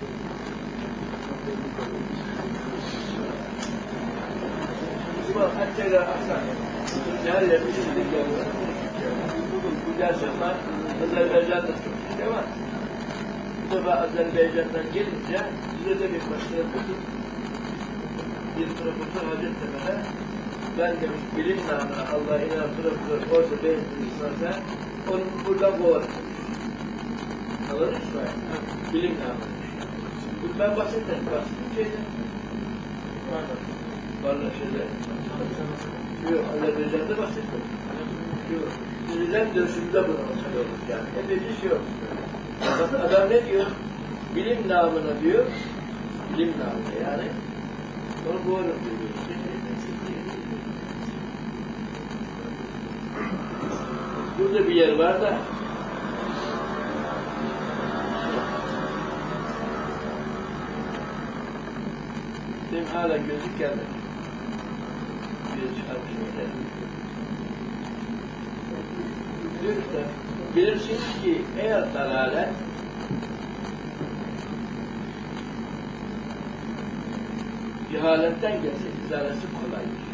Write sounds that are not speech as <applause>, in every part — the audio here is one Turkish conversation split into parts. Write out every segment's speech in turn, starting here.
Bak Hakkari'ye aksan. Her yerde şimdi geldi. Bugün bu gerçekten Azerbaycan'da çok şey var. Bu defa Azerbaycan'dan gelince bize bir bulduk. Bir profesör Hacettepe'de ben demiş bilim namına Allah inan profesör orada beğendirirse onu buradan boğarım. Alır mısın? Bilim namına. Bu ben bahsettim. Bahsettim şeyden. Varla şeyler. Yok, Azerbaycan'da bahsettim. Yok. Bizden döşümde bunu söylüyoruz yani. Bir şey. Bakın adam ne diyor? Bilim namına diyor. Bilim namına yani. Onu doğru diyor. Burada bir yer var da benim hala gözük gelmedi. Öyle. Diyor işte, bilirsiniz ki eğer dalalet cehaletten gelse izalesi kolaydır.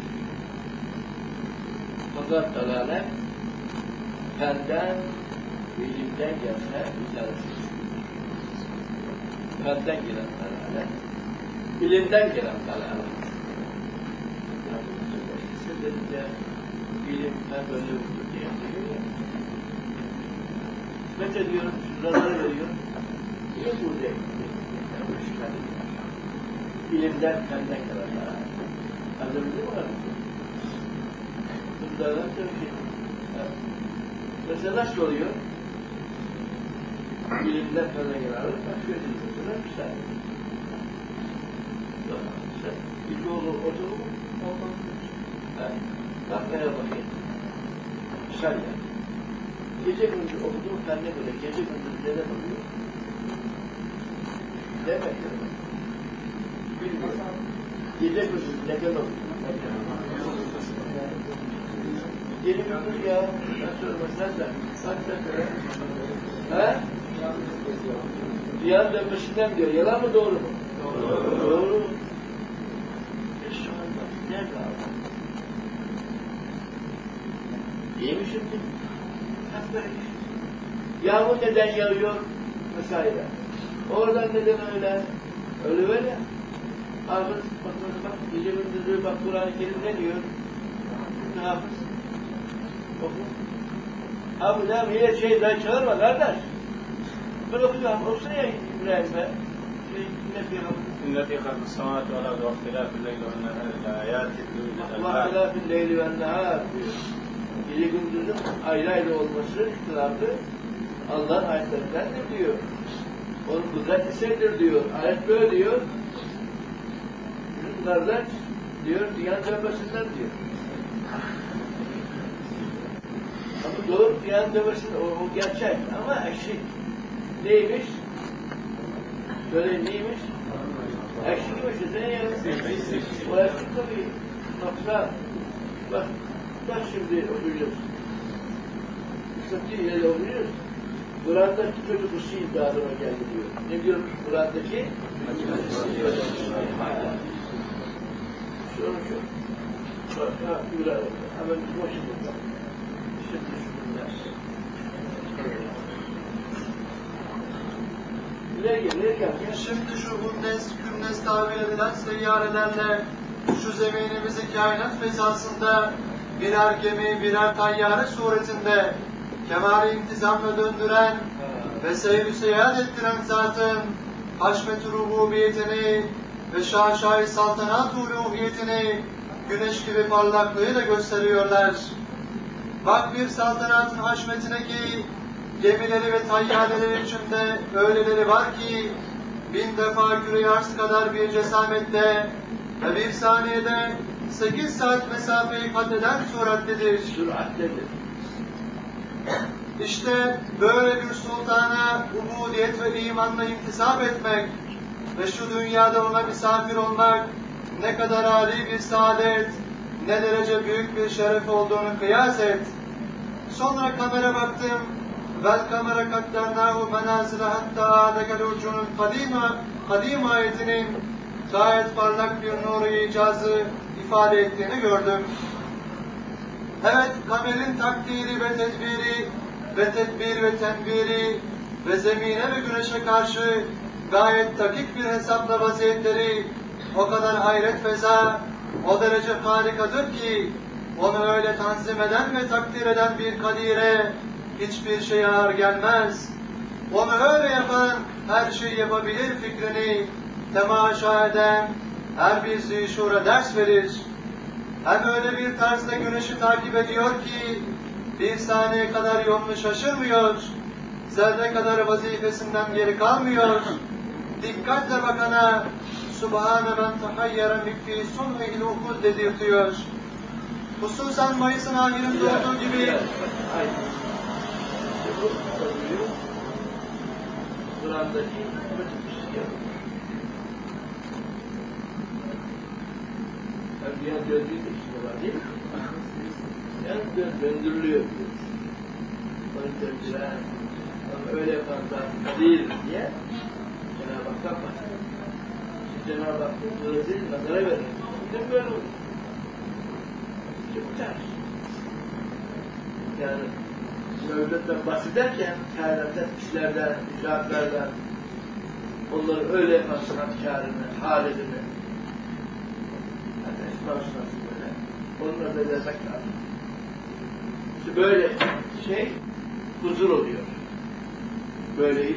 Fakat dalalet benden, bilimden gelse izalesi Benden gelen dalalet, bilimden gelen dalalet. Siz dedince bilim ben böyle olur diye diyor ya. Hizmet ediyorum, şuraları veriyorum. Niye burada yapmış? Bilimden benden dalalet. Anladınız mı? Bunlardan şey. Evet. Mesela nasıl oluyor? Bilimden benden. Bak şöyle diyor. Mesela bir saniye. Sen ilkoğlu oturumu mu? Evet. Bak neye bakayım. Misal ya. Gece gündüz okuduğum fenne göre gece gündüz neden oluyor? Demek ki. Bilmiyorum. Gece gündüz neden oluyor? Gece gündüz ya. Ben sormaz nerede? Bak sen He? Ziyan dönmesinden diyor. Yalan mı doğru mu? Doğru. Abi? İyi mi şimdi? Hep böyle. Yağmur neden yağıyor? Vesaire. Oradan neden öyle? Öyle böyle. Hafız, bak bak bak, gece gündüzü bak Kur'an-ı Kerim ne diyor? Ne hafız? Oku. Abi ne yine şey daha çağırma kardeş. Ben okuyacağım, okusana ya İbrahim be. Şey, ne bir hafız. إن في خلق السماوات والأرض واختلاف الليل والنهار لآيات لأولي Allah الألباب fil leyli ve nehar diyor. Gece gündüzün ayrı ayrı olması ihtilafı Allah'ın ayetlerindendir diyor. Onun kudret eserdir diyor. Ayet böyle diyor. Bunlardan diyor dünyanın dönmesinden diyor. Ama doğru dünyanın dönmesinden o, o gerçek ama eşit. Neymiş? Böyle neymiş? Eksikmiş ne ya? O eksik tabii. Noksan. Bak, bak şimdi okuyacağız. Sıkıntı ile okuyoruz. Kur'an'daki çocuk ısı iddialarına geldi diyor. Ne diyor Kur'an'daki? Şunu şu. Ha. Hemen başımızda. Şimdi şunlar. Şimdi şu Hunnes, Kümnes tabir edilen seyyarelerle şu zeminimizi kainat fezasında birer gemi, birer tayyare suretinde kemali intizamla döndüren ve seyri seyahat ettiren zatın haşmet-i rububiyetini ve şaşay saltanat uluhiyetini güneş gibi parlaklığıyla gösteriyorlar. Bak bir saltanatın haşmetine ki gemileri ve tayyareleri içinde öyleleri var ki bin defa küre arz kadar bir cesamette ve bir saniyede sekiz saat mesafeyi kat eden surattedir. Süratlidir. İşte böyle bir sultana ubudiyet ve imanla intisap etmek ve şu dünyada ona misafir olmak ne kadar âli bir saadet, ne derece büyük bir şeref olduğunu kıyas et. Sonra kamera baktım والقمر قدرناه منازل hatta عاد كالعرجون القديمة kadim ayetinin gayet parlak bir nuru icazı ifade ettiğini gördüm. Evet, kamerin takdiri ve tedbiri ve tedbir ve tenbiri ve zemine ve güneşe karşı gayet dakik bir hesapla vaziyetleri o kadar hayret feza, o derece harikadır ki onu öyle tanzim eden ve takdir eden bir kadire hiçbir şey ağır gelmez. Onu öyle yapan her şeyi yapabilir fikrini temaşa eden her bir zişura ders verir. Hem öyle bir tarzda güneşi takip ediyor ki bir saniye kadar yolunu şaşırmıyor. Zerre kadar vazifesinden geri kalmıyor. <laughs> Dikkatle bakana Subhane men tahayyara mikfi sun'il ukul dedirtiyor. Hususan Mayıs'ın ahirinde olduğu gibi Aynen. İşte bu oluyor. Kur'an'daki kötü bir şey yok. Enbiya döndüğü de işte var değil mi? Yani dön, döndürülüyor diyor. Onu döndüren, onu değil diye Cenab-ı bahsediyor. Şimdi Cenab-ı Hak bu sözü nazara verir. Şimdi böyle Mevlüt'ten bahsederken kainattan, işlerden, icraatlerden onları öyle yapan sanatkarını, halini ateş başlasın böyle. Onunla da lezzet lazım. İşte böyle şey huzur oluyor. Böyle